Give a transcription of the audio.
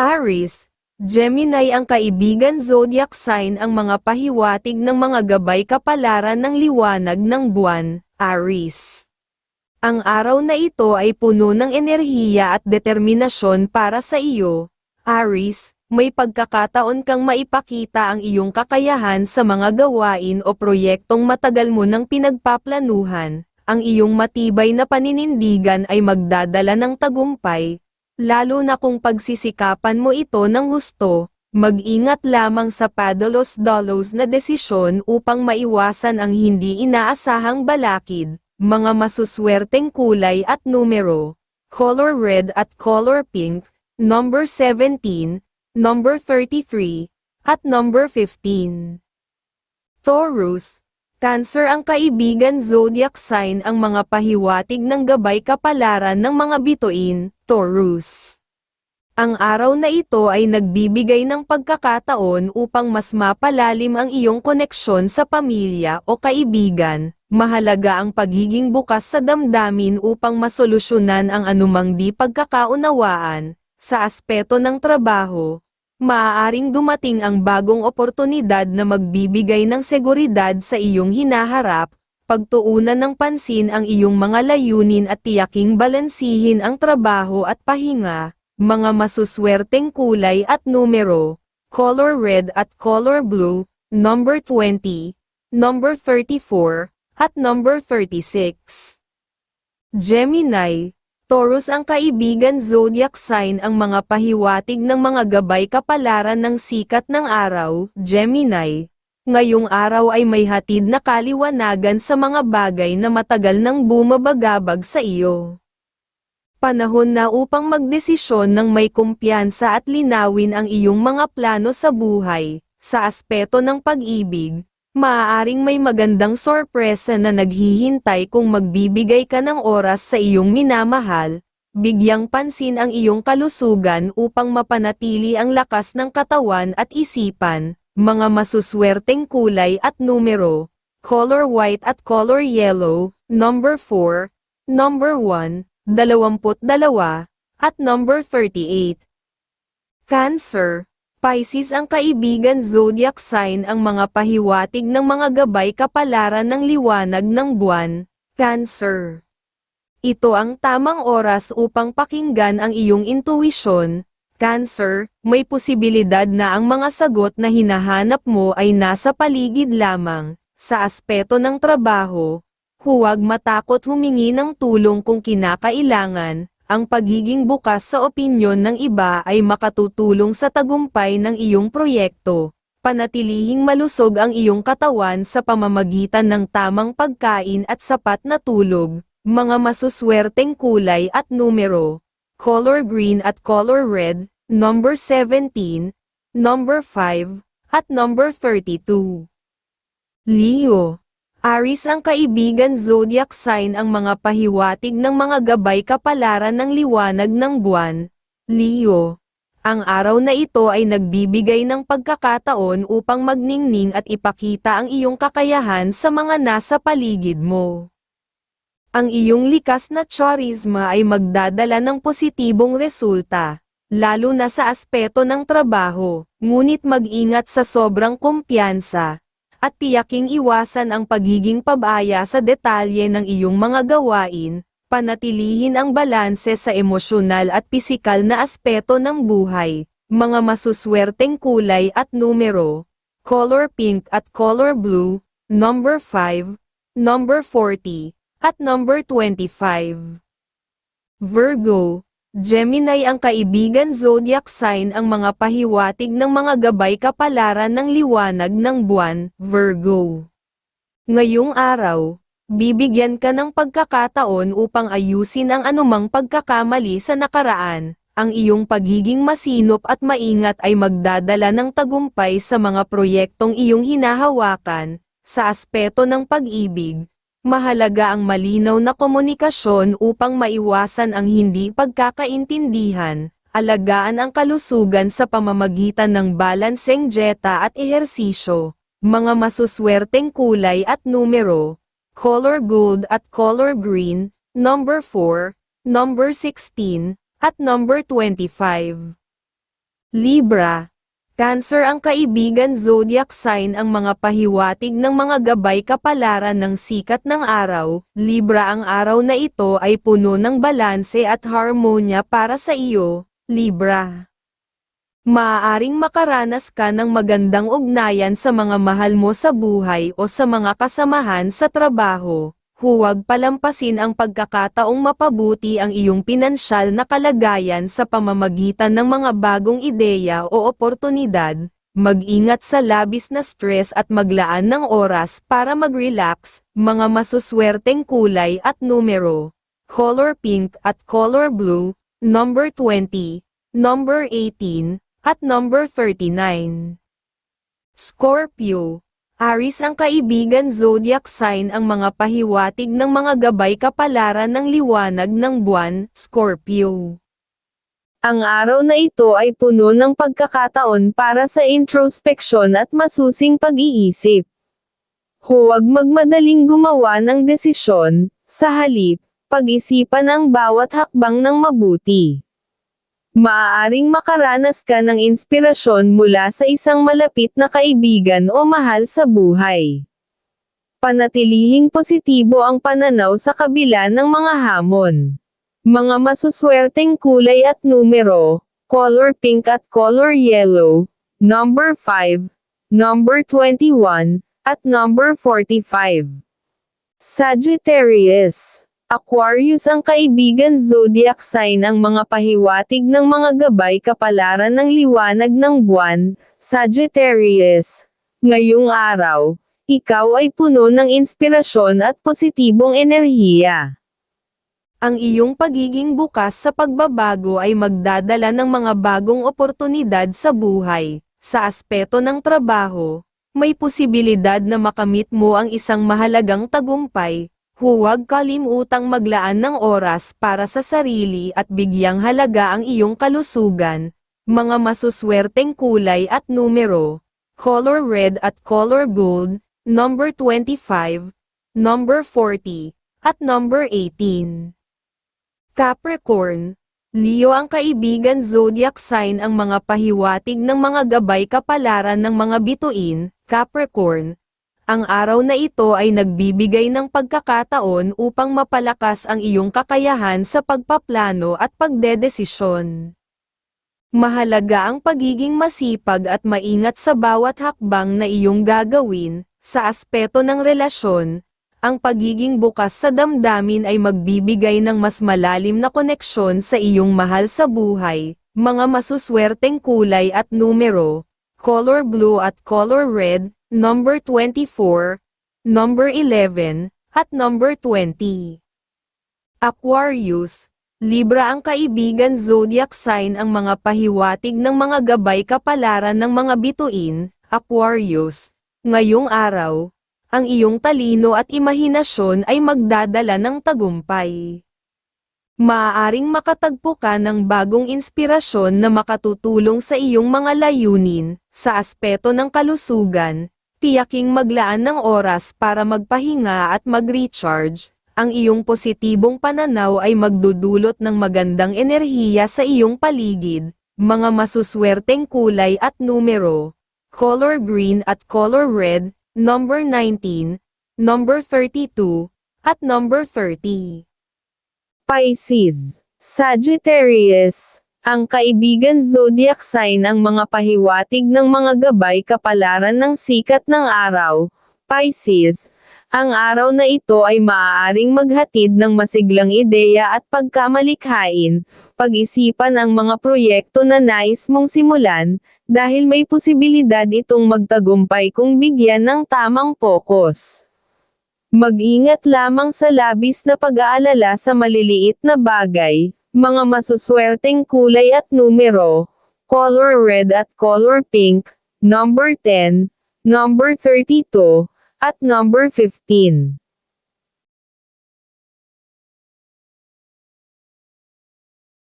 Aries, Gemini ang kaibigan zodiac sign ang mga pahiwatig ng mga gabay kapalaran ng liwanag ng buwan, Aries. Ang araw na ito ay puno ng enerhiya at determinasyon para sa iyo, Aries, may pagkakataon kang maipakita ang iyong kakayahan sa mga gawain o proyektong matagal mo nang pinagpaplanuhan, ang iyong matibay na paninindigan ay magdadala ng tagumpay, lalo na kung pagsisikapan mo ito ng gusto, mag-ingat lamang sa padalos-dalos na desisyon upang maiwasan ang hindi inaasahang balakid, mga masuswerteng kulay at numero, color red at color pink, number 17, number 33, at number 15. Taurus, Cancer ang kaibigan zodiac sign ang mga pahiwatig ng gabay kapalaran ng mga bituin, Taurus. Ang araw na ito ay nagbibigay ng pagkakataon upang mas mapalalim ang iyong koneksyon sa pamilya o kaibigan. Mahalaga ang pagiging bukas sa damdamin upang masolusyonan ang anumang di pagkakaunawaan. Sa aspeto ng trabaho, maaaring dumating ang bagong oportunidad na magbibigay ng seguridad sa iyong hinaharap, pagtuunan ng pansin ang iyong mga layunin at tiyaking balansihin ang trabaho at pahinga, mga masuswerteng kulay at numero, color red at color blue, number 20, number 34, at number 36. Gemini, Taurus ang kaibigan zodiac sign ang mga pahiwatig ng mga gabay kapalaran ng sikat ng araw, Gemini. Ngayong araw ay may hatid na kaliwanagan sa mga bagay na matagal nang bumabagabag sa iyo. Panahon na upang magdesisyon ng may kumpiyansa at linawin ang iyong mga plano sa buhay, sa aspeto ng pag-ibig, maaaring may magandang sorpresa na naghihintay kung magbibigay ka ng oras sa iyong minamahal, bigyang pansin ang iyong kalusugan upang mapanatili ang lakas ng katawan at isipan, mga masuswerteng kulay at numero, color white at color yellow, number 4, number 1, 22, at number 38. Cancer Pisces ang kaibigan zodiac sign ang mga pahiwatig ng mga gabay kapalaran ng liwanag ng buwan, Cancer. Ito ang tamang oras upang pakinggan ang iyong intuisyon, Cancer, may posibilidad na ang mga sagot na hinahanap mo ay nasa paligid lamang, sa aspeto ng trabaho, huwag matakot humingi ng tulong kung kinakailangan, ang pagiging bukas sa opinyon ng iba ay makatutulong sa tagumpay ng iyong proyekto. Panatilihing malusog ang iyong katawan sa pamamagitan ng tamang pagkain at sapat na tulog, mga masuswerteng kulay at numero, color green at color red, number 17, number 5, at number 32. Leo Aris ang kaibigan zodiac sign ang mga pahiwatig ng mga gabay kapalaran ng liwanag ng buwan, Leo. Ang araw na ito ay nagbibigay ng pagkakataon upang magningning at ipakita ang iyong kakayahan sa mga nasa paligid mo. Ang iyong likas na charisma ay magdadala ng positibong resulta, lalo na sa aspeto ng trabaho, ngunit mag-ingat sa sobrang kumpiyansa, at tiyaking iwasan ang pagiging pabaya sa detalye ng iyong mga gawain, panatilihin ang balanse sa emosyonal at pisikal na aspeto ng buhay, mga masuswerteng kulay at numero, color pink at color blue, number 5, number 40, at number 25. Virgo Gemini ang kaibigan zodiac sign ang mga pahiwatig ng mga gabay kapalaran ng liwanag ng buwan, Virgo. Ngayong araw, bibigyan ka ng pagkakataon upang ayusin ang anumang pagkakamali sa nakaraan. Ang iyong pagiging masinop at maingat ay magdadala ng tagumpay sa mga proyektong iyong hinahawakan, sa aspeto ng pag-ibig, Mahalaga ang malinaw na komunikasyon upang maiwasan ang hindi pagkakaintindihan, alagaan ang kalusugan sa pamamagitan ng balanseng dieta at ehersisyo, mga masuswerteng kulay at numero, color gold at color green, number 4, number 16, at number 25. Libra. Cancer ang kaibigan zodiac sign ang mga pahiwatig ng mga gabay kapalaran ng sikat ng araw. Libra ang araw na ito ay puno ng balanse at harmonya para sa iyo, Libra. Maaaring makaranas ka ng magandang ugnayan sa mga mahal mo sa buhay o sa mga kasamahan sa trabaho. Huwag palampasin ang pagkakataong mapabuti ang iyong pinansyal na kalagayan sa pamamagitan ng mga bagong ideya o oportunidad. Mag-ingat sa labis na stress at maglaan ng oras para mag-relax, mga masuswerteng kulay at numero. Color pink at color blue, number 20, number 18, at number 39. Scorpio Aris ang kaibigan zodiac sign ang mga pahiwatig ng mga gabay kapalaran ng liwanag ng buwan, Scorpio. Ang araw na ito ay puno ng pagkakataon para sa introspection at masusing pag-iisip. Huwag magmadaling gumawa ng desisyon, sa halip, pag-isipan ang bawat hakbang ng mabuti. Maaaring makaranas ka ng inspirasyon mula sa isang malapit na kaibigan o mahal sa buhay. Panatilihing positibo ang pananaw sa kabila ng mga hamon. Mga masuswerteng kulay at numero, color pink at color yellow, number 5, number 21, at number 45. Sagittarius Aquarius ang kaibigan zodiac sign ang mga pahiwatig ng mga gabay kapalaran ng liwanag ng buwan, Sagittarius. Ngayong araw, ikaw ay puno ng inspirasyon at positibong enerhiya. Ang iyong pagiging bukas sa pagbabago ay magdadala ng mga bagong oportunidad sa buhay. Sa aspeto ng trabaho, may posibilidad na makamit mo ang isang mahalagang tagumpay, Huwag kalimutang maglaan ng oras para sa sarili at bigyang halaga ang iyong kalusugan, mga masuswerteng kulay at numero, color red at color gold, number 25, number 40, at number 18. Capricorn, Leo ang kaibigan zodiac sign ang mga pahiwatig ng mga gabay kapalaran ng mga bituin, Capricorn, ang araw na ito ay nagbibigay ng pagkakataon upang mapalakas ang iyong kakayahan sa pagpaplano at pagdedesisyon. Mahalaga ang pagiging masipag at maingat sa bawat hakbang na iyong gagawin, sa aspeto ng relasyon, ang pagiging bukas sa damdamin ay magbibigay ng mas malalim na koneksyon sa iyong mahal sa buhay, mga masuswerteng kulay at numero, color blue at color red, number 24, number 11, at number 20. Aquarius, Libra ang kaibigan zodiac sign ang mga pahiwatig ng mga gabay kapalaran ng mga bituin, Aquarius. Ngayong araw, ang iyong talino at imahinasyon ay magdadala ng tagumpay. Maaaring makatagpo ka ng bagong inspirasyon na makatutulong sa iyong mga layunin, sa aspeto ng kalusugan, tiyaking maglaan ng oras para magpahinga at mag-recharge, ang iyong positibong pananaw ay magdudulot ng magandang enerhiya sa iyong paligid, mga masuswerteng kulay at numero, color green at color red, number 19, number 32, at number 30. Pisces, Sagittarius, ang kaibigan zodiac sign ang mga pahiwatig ng mga gabay kapalaran ng sikat ng araw, Pisces. Ang araw na ito ay maaaring maghatid ng masiglang ideya at pagkamalikhain, pag-isipan ang mga proyekto na nais mong simulan, dahil may posibilidad itong magtagumpay kung bigyan ng tamang pokus. Mag-ingat lamang sa labis na pag-aalala sa maliliit na bagay, mga masuswerteng kulay at numero, color red at color pink, number 10, number 32, at number 15.